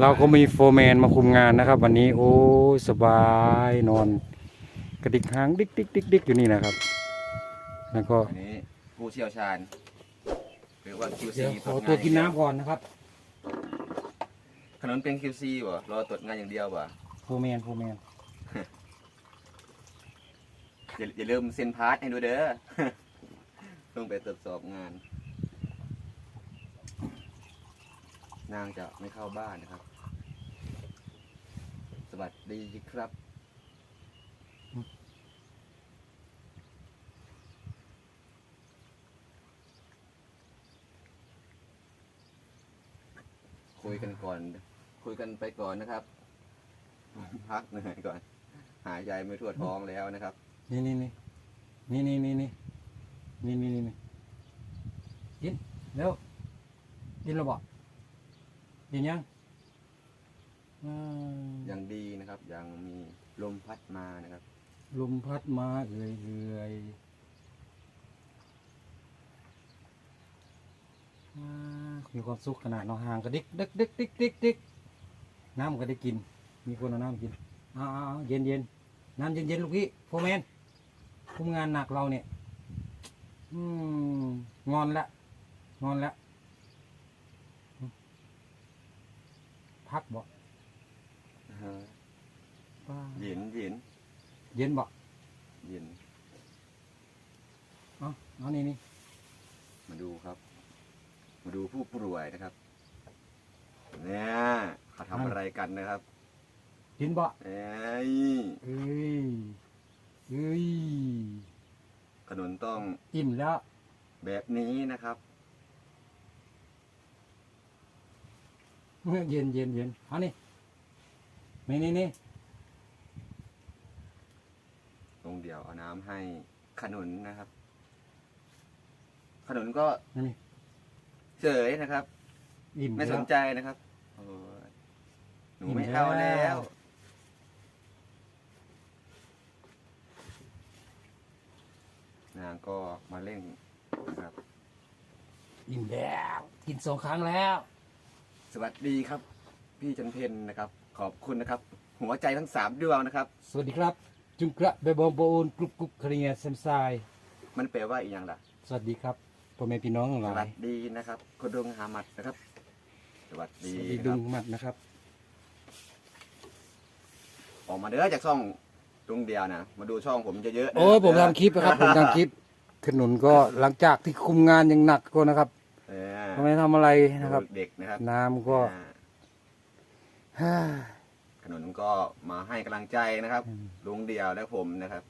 เราก็มีโฟร์แมนมาคุมงานนะครับ วันนี้โอ้ยสบายนอน กระดิกหางดิกดิกดิกดิกอยู่นี่นะครับ แล้วก็อันนี้ผู้เชี่ยวชาญหรือว่า QC เดี๋ยวขอตัวกินน้ำก่อนนะครับขนมเป็น QC บ่รอตรวจงานอย่างเดียวบ่โฟร์แมนโฟร์แมนอย่าอย่าลืมเซ็นพาร์ทให้ดูเด้อ ต้องไปตรวจสอบงาน นางจะไม่เข้าบ้านนะครับ สวัสดีครับ คุยกันก่อน คุยกันไปก่อนนะครับ พักเหนื่อยก่อน หายใจไม่ทั่วท้องแล้วนะครับ นี่นี่นี่นี่นี่นี่นี่นี่นี่นี่กินเร็วกินแล้วบอก กินยังอ่ายังดีนะครับ ยังมีลมพัดมานะครับ ลมพัดมาเอื่อยเอื่อยอ่ามีความสุขขนาดเนาะห่างกระดิกดิกดิกดิกดิกดิกน้ำก็ได้กิน มีคนเอาน้ำกินเอ้าวเย็นเย็นน้ำเย็นเย็นลูกพี่โฟร์แมนคุมงานหนักเราเนี่ย อืมงอนละงอนละอืม พักบ่ป้าเย็นเย็นเย็นบ่เย็นเอ๋อานี่นี่มาดูครับ มาดูผู้ป่วยนะครับเนี่ยเขาทำอะไรกันนะครับกินบ่เอ้ยเอ้ยเอ้ยขนุนต้องอิ่มแล้ว แบบนี้นะครับ เย็นเย็นเย็นเอานี่นี่นี่นี่ลงเดี๋ยวเอาน้ำให้ขนุนนะครับ ขนุนก็นี่เฉยนะครับ อิ่มไม่สแล้วนใจนะครับโอ้ยหนูไม่อิ่มเอาแล้แล้ววนางก็มาเล่นนะครับ อิ่มแล้ว กินสองครั้งแล้ว สวัสดีครับ พี่จันเพนนะครับ ขอบคุณนะครับ หัวใจทั้งสามดวงนะครับ สวัสดีครับ จุงกระเบบอมโบอูนกรุบกรุบครีเงเซมไซมันแปลว่าอีกอย่างล่ะ สวัสดีครับพ่อแม่พี่น้องทั้งหสลาวัยสดีนะครับคุณดวงหามัดนะครับ สวัสสดีวัสดีนะคดุรับงมัดนะครับออกมาเด้อจากช่องดวงเดียวนะมาดูช่องผมเยอะๆนะโอ้ยผมทำคลิปนะครับผมทำคลิปขนุนก็หลังจากที่คุมงานอย่างหนักก็นะครับ เออทำไมทำอะไรนะครับดูเด็กนะครับ น้ำก็อ่าฮ่าขนุนก็มาให้กำลังใจนะครับอืมลุงเดียวและผมนะครับ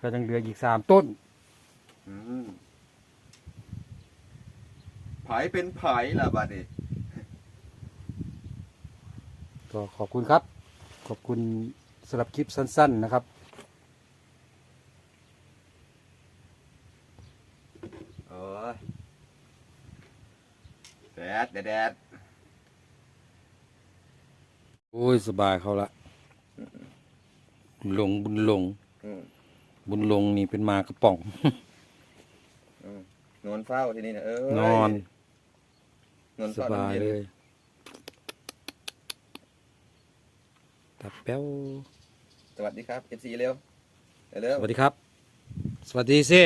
ก็ยังเหลืออีกสามต้นอืมไผเป็นไผล่ะบัดนี้ก็ขอบคุณครับ ขอบคุณสำหรับคลิปสั้น ๆ นะครับ โอ้ยแดดแดดแดดโอ้ยสบายเขาละบุญหลงบุญหลง อืมบุญหลงนี่เป็นหมากระป๋อง อืมนอนเฝ้าที่นี่นะเออนอนนอนสเฝ้าบายน้ำเย็นเลยตัดแป้วสวัสดีครับเอฟซีเร็วเร็วสวัสดีครับ สวัสดีสิ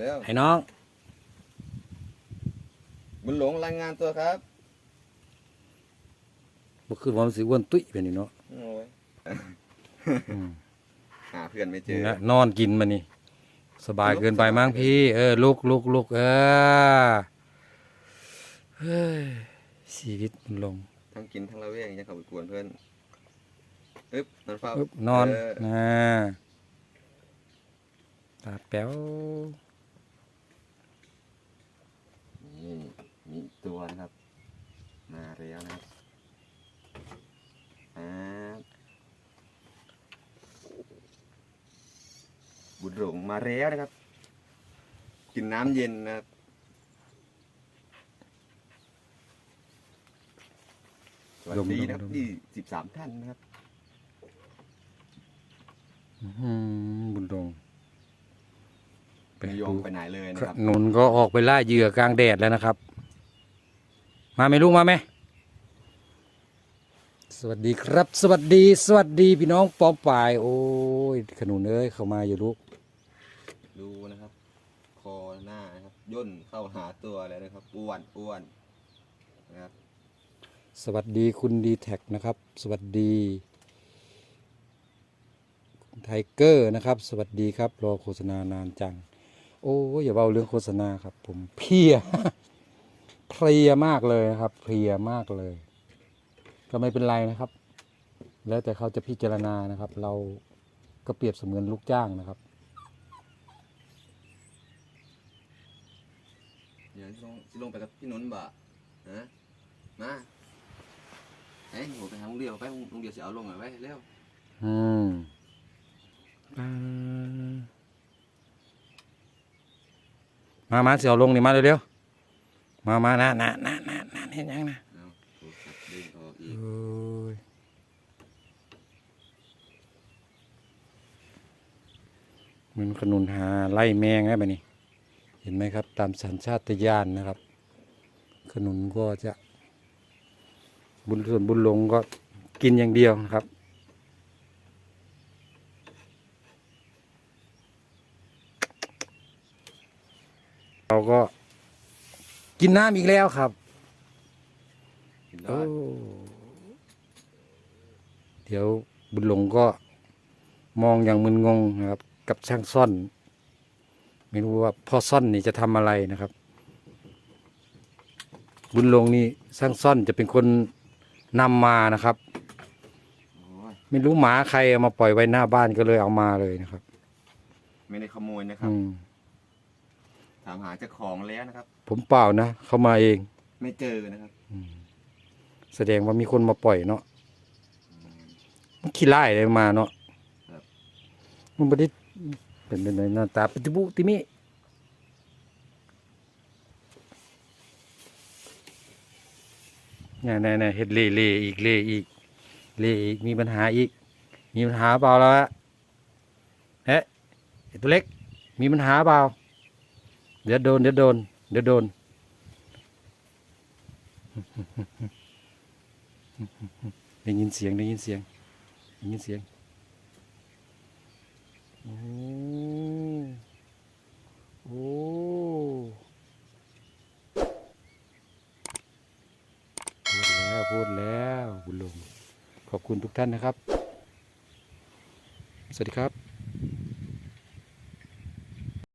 เร็วให้น้อง บุญหลงรายงานตัวครับบ่คือว่ามันสิอ้วนตุ้ยเป็นนี่เนาะโอ้ยอืมหาเพื่อนไม่เจนี่อนะนอนกินมานี่ สบายเกินไปมั้งพี่ เออลุกลุกลุกเออเฮ้ยชีวิตมันลงทั้งกินทั้งระเวงยังเข้าไปกวนเพื่อนอึ๊บนอนเฝ้าอึ๊บนอนเนะตาแป๋ว นี่มีอีกตัวนะครับ มาแล้วนะครับอ่า บุญหลงมาแล้วนะครับ กินน้ำเย็นนะครับสวัสดีนะครับที่สิบสามท่านนะครับอื้อหือบุญดงไปไม่ยอดูมไปไหนเลยนะขครับนุนก็ออกไปล่าเหยื่อกลางแดดแล้วนะครับ มาไหมลูกมาไหมสวัสดีครับ สวัสดี สวัสดีพี่น้องปอมปาย โอ้ยขนุนเอ้ยเข้ามาอยู่ลูก ดูนะครับ คอหน้านะครับย่นเข้าหาตัวแล้วนะครับอ้วนอ้วนนะครับ สวัสดีคุณดีแท็กนะครับ สวัสดีคุณไทเกอร์นะครับ สวัสดีครับรอโฆษณานานจัง โอ้ยอย่าเบาเรื่องโฆษณาครับ ผมเพียเพลียมากเลยนะครับ เพลียมากเลย ก็ไม่เป็นไรนะครับ แล้วแต่เขาจะพิจารณานะครับ เราก็เปรียบเสมือนลูกจ้างนะครับ เดี๋ยวสิลงสิลงไปกับพี่นนท์บ่ฮะมาเอ้ยหนูไปหาลุงเดียวไปลุงเดียวจะเอาลงหน่อยไว้เร็วอืมมามาเสียวลงนี่มาเร็วๆมามานะนะนะนะนะเห็นยังนะเอาโทรศัพท์ดึงออกอีกโอ้ยเหมือนขนุนหาไล่แมงไงแบบนี้เห็นไหมครับ ตามสัญชาตญาณนะครับ ขนุนก็จะ บุญส่วนบุญหลงก็กินอย่างเดียวนะครับเราก็กินน้ำอีกแล้วครับกินโอ้ได้เดี๋ยวบุญหลงก็มองอย่างมึนงงนะครับ กับช่างซ่อน ไม่รู้ว่าพ่อซ่อนนี่จะทำอะไรนะครับ บุญหลงนี่ช่างซ่อนจะเป็นคนนำมานะครับโอ้ยไม่รู้หมาใครเอามาปล่อยไว้หน้าบ้านก็เลยเอามาเลยนะครับ ไม่ได้ขโมยนะครับอืมถามหาเจ้าของแล้วนะครับ ผมเปล่านะเขามาเอง ไม่เจอนะครับแสดงว่ามีคนมาปล่อยเนาะมันขี้ไล่เลยมาเนาะครับมันไม่ได้ เป็นเป็นหน้าตาปฏิบุติมิเนี่ยเนี่ยเนี่ยเฮ็ดเล่เล่อีกเล่อีกเล่อีกมีปัญหาอีก มีปัญหาเปล่าแล้วอะเอ๊ะตัวเล็ก มีปัญหาเปล่า เดี๋ยวโดนเดี๋ยวโดนเดี๋ยวโดนได้ยินเสียงได้ยินเสียงได้ยินเสียง โอ้พูดแล้วพูดแล้วคุณลุงขอบคุณทุกท่านนะครับ สวัสดีครับ